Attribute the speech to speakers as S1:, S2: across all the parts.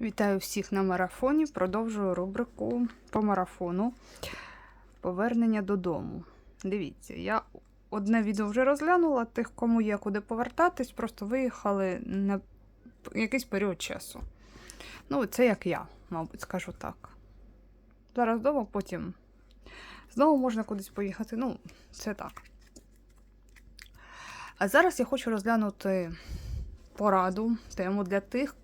S1: Вітаю всіх на марафоні. Продовжую рубрику по марафону Повернення додому. Дивіться, я одне відео вже розглянула. Тих, кому є куди повертатись, просто виїхали на якийсь період часу. Ну, це як я, мабуть, скажу так. Зараз вдома, потім знову можна кудись поїхати. Ну, це так. А зараз я хочу розглянути пораду, тему для тих,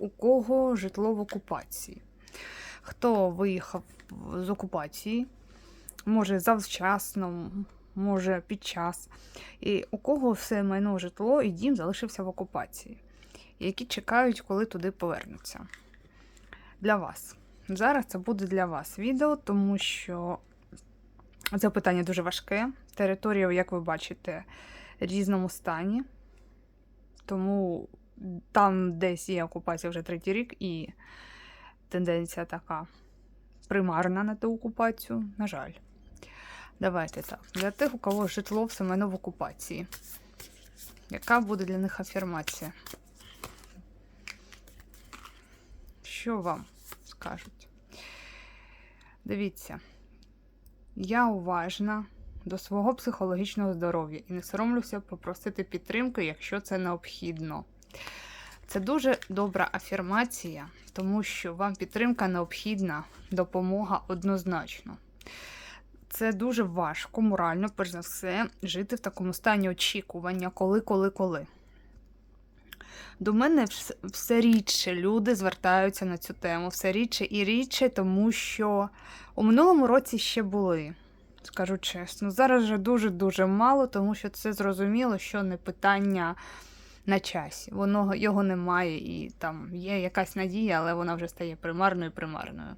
S1: у кого житло в окупації. Хто виїхав з окупації, може завчасно, може під час, і у кого все майно житло і дім залишився в окупації, які чекають, коли туди повернуться. Для вас. Зараз це буде для вас відео, тому що це питання дуже важке. Територія, як ви бачите, в різному стані. Тому там десь є окупація вже третій рік, і тенденція така примарна на ту окупацію, на жаль. Давайте так. Для тих, у кого житло все мене в окупації. Яка буде для них афірмація? Що вам скажуть? Дивіться, я уважна до свого психологічного здоров'я і не соромлюся попросити підтримки, якщо це необхідно. Це дуже добра афірмація, тому що вам підтримка необхідна, допомога однозначно. Це дуже важко, морально, перш за все, жити в такому стані очікування, коли, коли, коли. До мене все рідше люди звертаються на цю тему, все рідше і рідше, тому що у минулому році ще були, скажу чесно. Зараз вже дуже-дуже мало, тому що це зрозуміло, що не питання на часі. Воно його немає, і там є якась надія, але вона вже стає примарною примарною.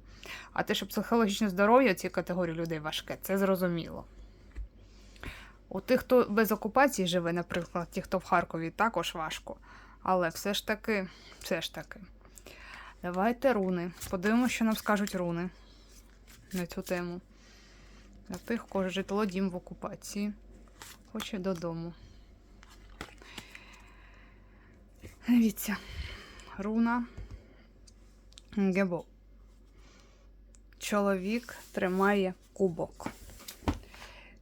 S1: А те, що психологічне здоров'я цієї категорії людей важке, це зрозуміло. У тих, хто без окупації живе, наприклад, ті, хто в Харкові, також важко. Але все ж таки, все ж таки. Давайте руни. Подивимося, що нам скажуть руни на цю тему. Для тих, кого житло дім в окупації. Хоче додому. Дивіться. Руна. Гебо. Чоловік тримає кубок.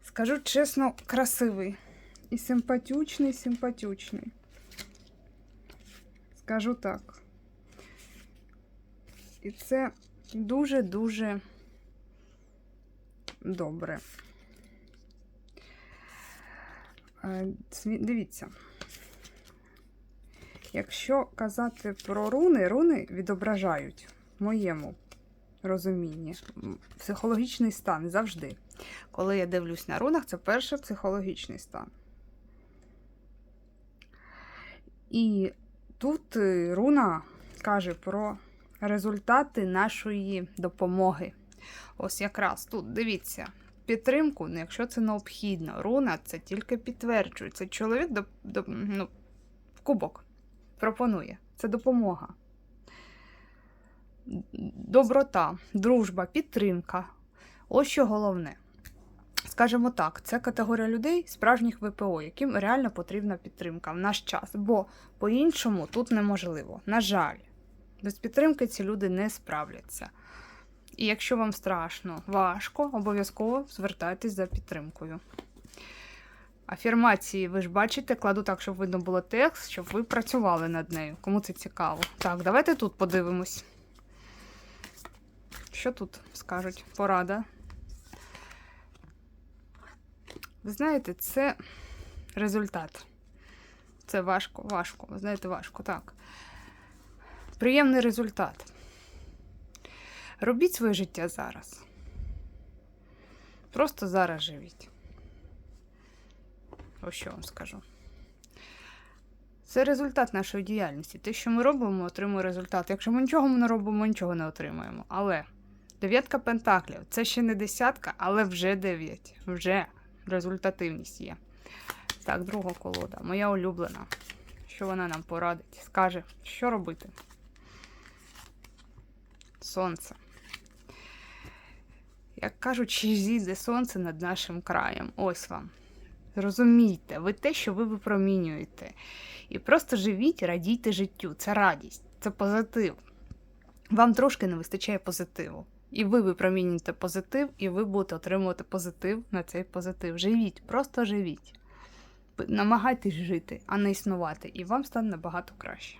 S1: Скажу чесно, красивий. І симпатючний, симпатючний. Скажу так. І це дуже-дуже добре. Е, Дивіться. Якщо казати про руни, руни відображають в моєму розумінні психологічний стан завжди. Коли я дивлюсь на рунах, це перше психологічний стан. І тут е, руна каже про результати нашої допомоги. Ось якраз тут дивіться. Підтримку, ну, якщо це необхідно, руна це тільки підтверджує. Це чоловік до, до, ну, кубок пропонує. Це допомога. Доброта, дружба, підтримка. Ось що головне. Скажімо так, це категорія людей, справжніх ВПО, яким реально потрібна підтримка в наш час. Бо по-іншому тут неможливо. На жаль, без підтримки ці люди не справляться. І якщо вам страшно, важко, обов'язково звертайтесь за підтримкою. Афірмації, ви ж бачите, кладу так, щоб видно було текст, щоб ви працювали над нею. Кому це цікаво. Так, давайте тут подивимось. Що тут скажуть? Порада. Ви знаєте, це результат. Це важко, важко. Ви знаєте, важко, так. Приємний результат. Робіть своє життя зараз. Просто зараз живіть. Ось що вам скажу. Це результат нашої діяльності. Те, що ми робимо, ми отримуємо результат. Якщо ми нічого не робимо, ми нічого не отримаємо. Але дев'ятка пентаклів це ще не десятка, але вже дев'ять. Вже результативність є. Так, друга колода. Моя улюблена. Що вона нам порадить? Скаже, що робити? Сонце. Як кажуть, чи зійде сонце над нашим краєм. Ось вам. Зрозумійте, ви те, що ви випромінюєте. І просто живіть, радійте життю. Це радість, це позитив. Вам трошки не вистачає позитиву. І ви випромінюєте позитив, і ви будете отримувати позитив на цей позитив. Живіть, просто живіть. Намагайтесь жити, а не існувати, і вам стане набагато краще.